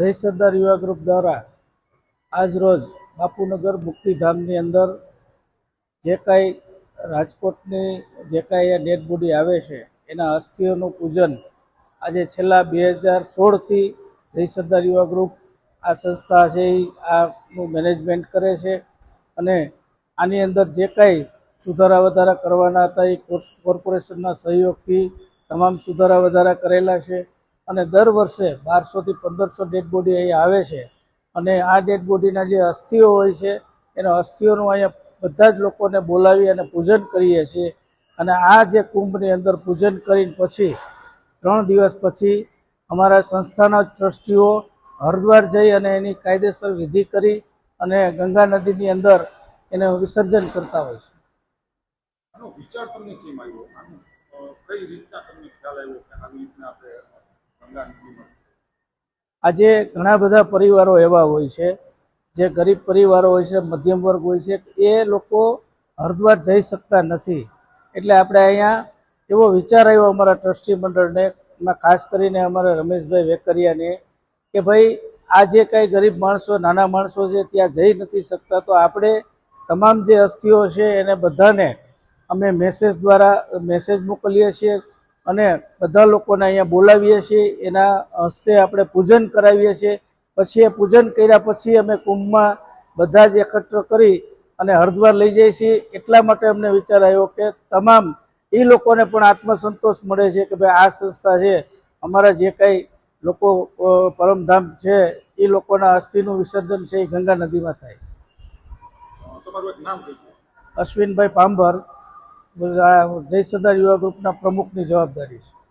જય સરદાર યુવા ગ્રુપ દ્વારા આજ રોજ બાપુનગર મુક્તિધામની અંદર જે કાંઈ રાજકોટની જે કાંઈ ડેડ બોડી આવે છે, એના અસ્થિઓનું પૂજન આજે છેલ્લા બે હજાર સોળથી જય સરદાર યુવા ગ્રુપ આ સંસ્થા છે એ આનું મેનેજમેન્ટ કરે છે અને આની અંદર જે કાંઈ સુધારા વધારા કરવાના હતા એ કોર્પોરેશનના સહયોગથી તમામ સુધારા વધારા કરેલા છે. અને દર વર્ષે બારસોથી પંદરસો ડેડ બોડી અહીંયા આવે છે. અને આ ડેડ બોડીના જે અસ્થિઓ હોય છે, એના અસ્થિઓનું અહીંયા બધા જ લોકોને બોલાવી અને પૂજન કરીએ છીએ. અને આ જે કુંભની અંદર પૂજન કરીને પછી, ત્રણ દિવસ પછી અમારા સંસ્થાના ટ્રસ્ટીઓ હરિદ્વાર જઈ અને એની કાયદેસર વિધિ કરી અને ગંગા નદીની અંદર એને વિસર્જન કરતા હોય છે. વિચાર તમને કેમ આવ્યો? કઈ રીતના તમને ખ્યાલ આવ્યો કે આવી રીતના આપણે આજે ઘણા બધા પરિવારો એવા હોય છે, જે ગરીબ પરિવારો હોય છે, મધ્યમ વર્ગ હોય છે, એ લોકો હરિદ્વાર જઈ શકતા નથી. એટલે આપણે અહીંયા એવો વિચાર આવ્યો અમારા ટ્રસ્ટી મંડળને, એમાં ખાસ કરીને અમારા રમેશભાઈ વેકરિયાને, કે ભાઈ, આ જે કાંઈ ગરીબ માણસો, નાના માણસો છે, ત્યાં જઈ નથી શકતા, તો આપણે તમામ જે અસ્થિઓ છે, એને બધાને અમે મેસેજ દ્વારા મેસેજ મોકલીએ છીએ અને બધા લોકોને અહીંયા બોલાવીએ છીએ એના હસ્તે આપણે પૂજન કરાવીએ છીએ. પછી એ પૂજન કર્યા પછી અમે કુંભમાં બધા જ એકત્ર કરી અને હરિદ્વાર લઈ જઈએ છીએ. એટલા માટે અમને વિચાર આવ્યો કે તમામ એ લોકોને પણ આત્મસંતોષ મળે છે કે ભાઈ આ સંસ્થા છે અમારા જે કાંઈ લોકો પરમધામ છે એ લોકોના અસ્થિનું વિસર્જન છે એ ગંગા નદીમાં થાય. અશ્વિનભાઈ પાંભર જય સરદાર યુવા ગ્રુપના પ્રમુખની જવાબદારી છે.